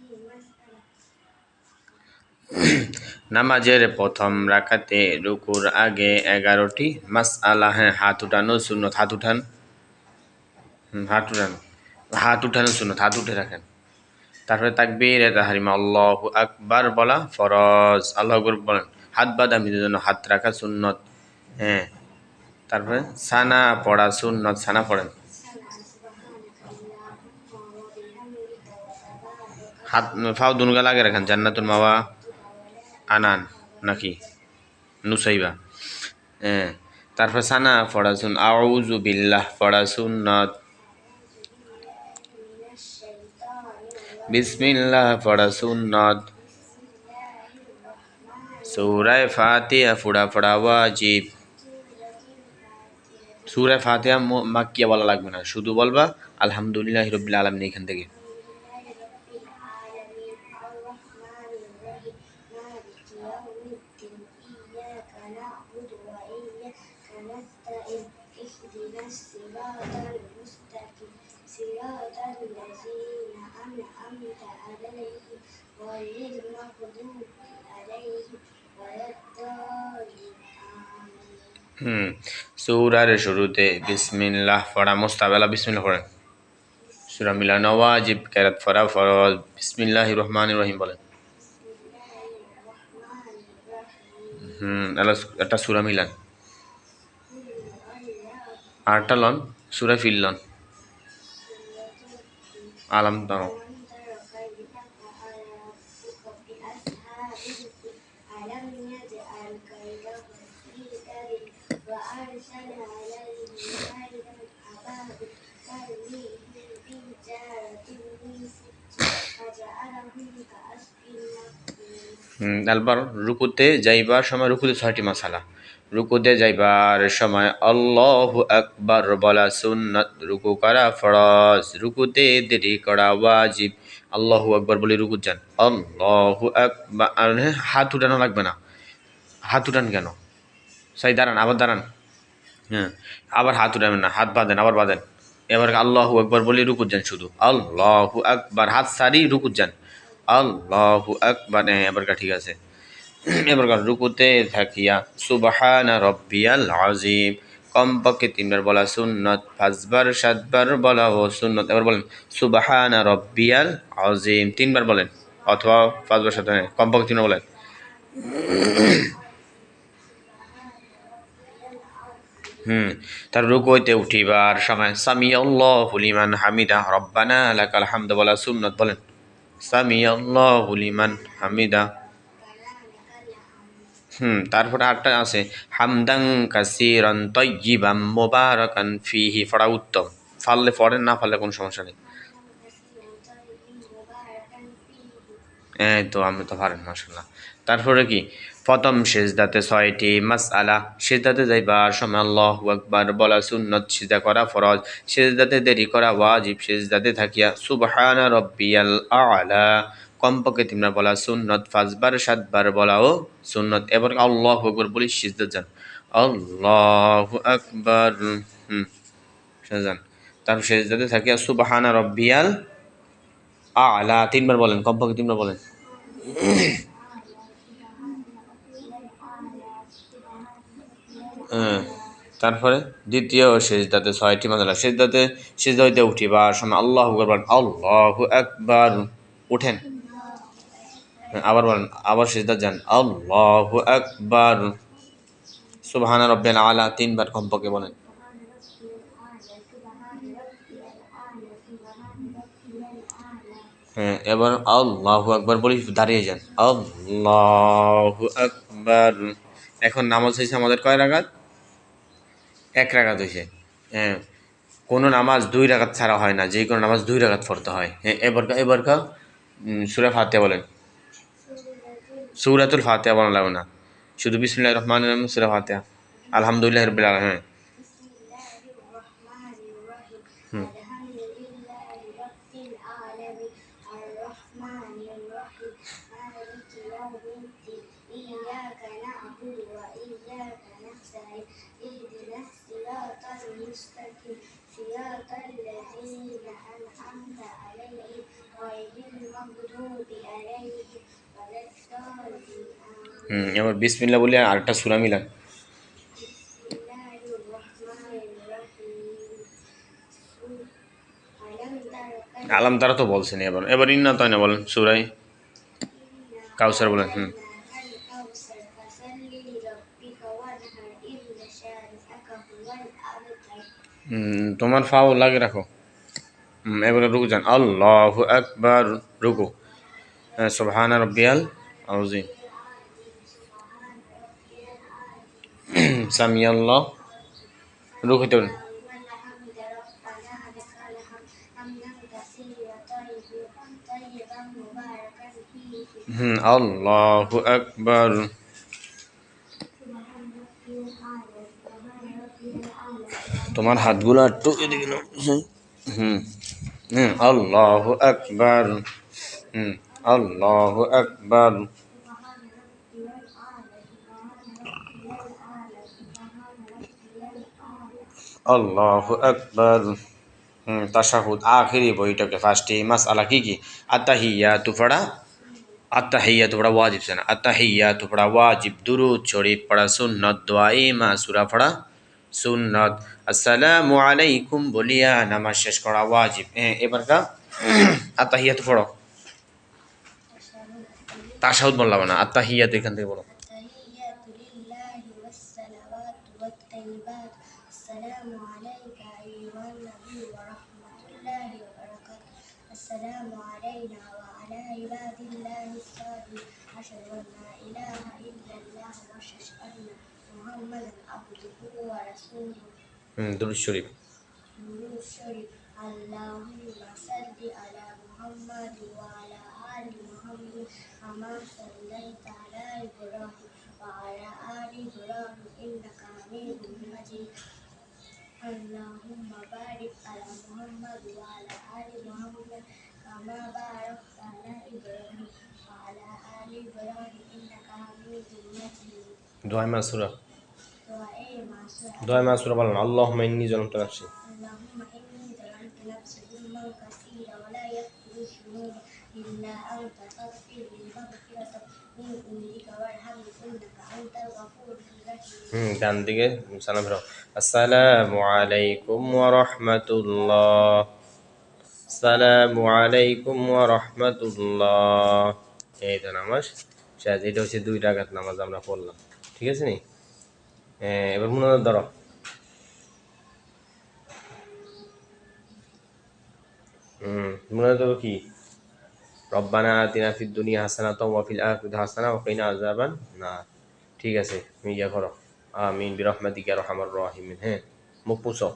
নামাজের প্রথম রাকাতে রুকুর আগে এগারোটি মাস আলা হ্যাঁ হাত উঠানো শূন্য হাত উঠান। হাত উঠান। হাত উঠানো শূন্য হাত উঠে রাখেন। তারপরে তাকবীর তাহারিমা আল্লাহ আকবার বলা ফরজ। আল্লাহ আকবর বলেন, হাত বাদামিদের জন্য হাত রাখা সুন্নত। হ্যাঁ তারপরে সানা পড়া সুন্নত, সানা পড়েন। হাত, ফাও দুনগা লাগে রাখেন, জান্নাতুল মাওয়া, আনান নাকি, নুসাইবা। হ্যাঁ তারপর সানা পড়া শুন আউজু বিল্লাহ পড়া সুন্নত বিসমিল্লাহ পড়া সুন্নত সৌরায় ফাতিহা ফুড়া পড়া ওয়াজিব। সুরায় ফাতিহা ম- মাক্কিয়া বলা লাগবে না, শুধু বলবা, আলহামদুলিল্লাহ রবিল আলমিন এখান থেকে। সৌরার শুরুতে বিসমিল্লাহ পড়া, মোস্তাবেলা বিসমিল্লাহ পড়েন। সুরা মিলা নওয়াজিব কেরাত ফরা ফরজ বিসমিল্লাহ রহমান রহিম বলেন। হুম একটা সুরা মিলান। আরটা লন, সুরা ফিল্লন আলাম তাও আলবার রুকুতে যাইবার সময়, রুকুতে ছয়টি মশালা রুকুতে যাইবার সময়, আল্লাহ আকবর, বলা সুন্নত, রুকু করা ফরজ, রুকুতে দেরি করা ওয়াজিব। আল্লাহ আকবর বলে রুকু যান আল্লাহ আকবর। হ্যাঁ, হাত উঠানো লাগবে না। হাত উঠান কেন? সাই, দাঁড়ান, আবার দাঁড়ান। হ্যাঁ আবার হাত উঠাবেন না। হাত বাঁধেন, আবার বাঁধেন। এবার আল্লাহ আকবর বলে রুকু যান শুধু। আল্লাহ আকবর। হাত সারি রুকু যান আল্লাহু আকবার। এবারকার ঠিক আছে। এবারকার রুকুতে থাকিয়া, সুবহানা রব্বিয়াল আজিম কমপক্ষে তিনবার বলা সুন্নত, পাঁচবার, সাতবার বলা ও সুন্নত। এবার বলেন, সুবহানা রব্বিয়াল আজিম তিনবার বলেন, অথবা পাঁচবার, সাতবার কমপক্ষে তিনবার বলেন। হুম, তার রুকুতে উঠিবার সময় সামি আল্লাহু লিমান হামিদা, রব্বানা লাকাল হামদ বলা সুন্নত বলেন। সামি লিমান হামিদা। হুম, তারপরে আটটা আছে হামদাং কাসিরান তৈবাম মুবারাকান ফিহি। পড়া উত্তম। ফাললে পড়েন, না ফাললে কোনো সমস্যা নেই। এই তো আমি তো পারেন মাসাল্লাহ তারপরে কি? প্রথম সেজদাতে ছয়টি মাস আলা সেজদাতে যাইবার সময় আল্লাহ আকবার বলা সুন্নত সিজদা করা ফরজ। সেজদাতে দেরি করা ওয়াজিব সেজদাতে থাকিয়া সুবহানা রব্বিয়াল আলা। কমপক্ষে তিনবার বলা সুন্নত পাঁচবার, সাতবার বলাও সুন্নত। এবার আল্লাহ আকবার বলি সিজদা যান। আল্লাহ আকবার, হুম যান। তারপর সেজদাতে থাকিয়া সুবহানা রব্বিয়াল আলা। তিনবার বলেন, কমপক্ষে তিনবার বলেন। তারপরে দ্বিতীয় সেজদাতে ছয়টি মাদালা সেজদাতে সেজদা হইতে উঠিবার সময় আল্লাহ বলেন আল্লাহ একবার উঠেন। হ্যাঁ, আবার বলেন আবার সেজদা যান আল্লাহ একবার সুবহানা রব্বিল আলা তিনবার কমপক্ষে বলেন। হ্যাঁ এবার আল্লাহু আকবার বলি দাঁড়িয়ে যান আল্লাহু আকবার। এখন নামাজ হয়েছে আমাদের কয় রাগাত এক রাগাত হয়েছে হ্যাঁ কোনো নামাজ দুই রাগাত ছাড়া হয় না যে কোনো নামাজ দুই রাগাত পড়তে হয়। হ্যাঁ এবার এবার কা সুরা ফাতে বলেন। সুরাতুল ফাতে বলা লাগে না। শুধু বিসমুল্লাহ রহমান রহিম, সুরা ফাতে আলহামদুলিল্লাহ রবিল হ্যাঁ اهدنا الصراط المستقيم صراط الذين أنعمت عليهم غير المغضوب عليهم ولا الضالين হুম এবার বিসমিল্লা বলে আরেকটা সুরা মিলান بسم الله الرحمن الرحيم ألم تر كيف আলাম তারা তো বলছেন এবার এবার ইন্না তাই না বলেন সুরাই কাউসার বলেন হুম তোমার ফাও লাগে রাখো। এবারে রুকু যান। আল্লাহ একবার রুকু। সোহান রব্বিয়াল আউজিম সামি আল্লাহ রুকুতে হুম, আল্লাহ একবার তোমার হাতগুলো একটু এদিকে। হুম হুম আল্লাহ আকবার। হুম আল্লাহ আকবার। আল্লাহ আকবার। হুম তাশাহুদ আখিরি বইটাকে ফার্স্টে মাস আলা কি কি? আত্তাহিয়া তু পড়া আত্তাহিয়া তু পড়া ওয়াজিব সেনা। আত্তাহিয়া তু পড়া ওয়াজিব দুরুদ শরীফ পড়া সুন্নত দোয়াই মা সুরা পড়া। সুন্নত আসসালামু আলাইকুম বলিয়া নামাজ শেষ করা ওয়াজিব হ্যাঁ এবার কা আত্তাহিয়া তু পড়ো তাশাহুদ বললাম না আত্তাহিয়া তু এখান থেকে বলো التحيات لله والصلوات والطيبات السلام عليك أيها النبي ورحمة الله وبركاته السلام علينا وعلى عباد الله الصالحين أشهد أن لا إله إلا الله وأشهد أن محمدا عبده ورسوله من دول الشريف. من الشريف. اللهم صل على محمد وعلى آل محمد كما صليت على إبراهيم وعلى آل إبراهيم إنك حميد مجيد. اللهم بارك على محمد وعلى آل محمد كما باركت على إبراهيم وعلى آل إبراهيم إنك حميد مجيد. দোয়াই মাসুরা দোয়াই মাসুরা বলেন আল্লাহ মাইনি জন্ম নাফসি। হুম ডান দিকে সালাম ফেরাও। আসসালামু আলাইকুম ওয়া রাহমাতুল্লাহ। আসসালামু আলাইকুম ওয়া রাহমাতুল্লাহ। এই তো নামাজ শেষ। এটা হচ্ছে দুই টাকার নামাজ আমরা পড়লাম। ঠিক আছে নি? এবার মনে ধরো। হুম, মনে ধরো কি? রব্বানা তিনা ফিদ দুনিয়া হাসানা তো ওয়াফিল আখিরাতি হাসানা, ওয়া কিনা আযাবান না ঠিক আছে, তুমি ইয়া করো। আমিন, বিরহমাতিকা রহমার রহিম হ্যাঁ মুখ পুষো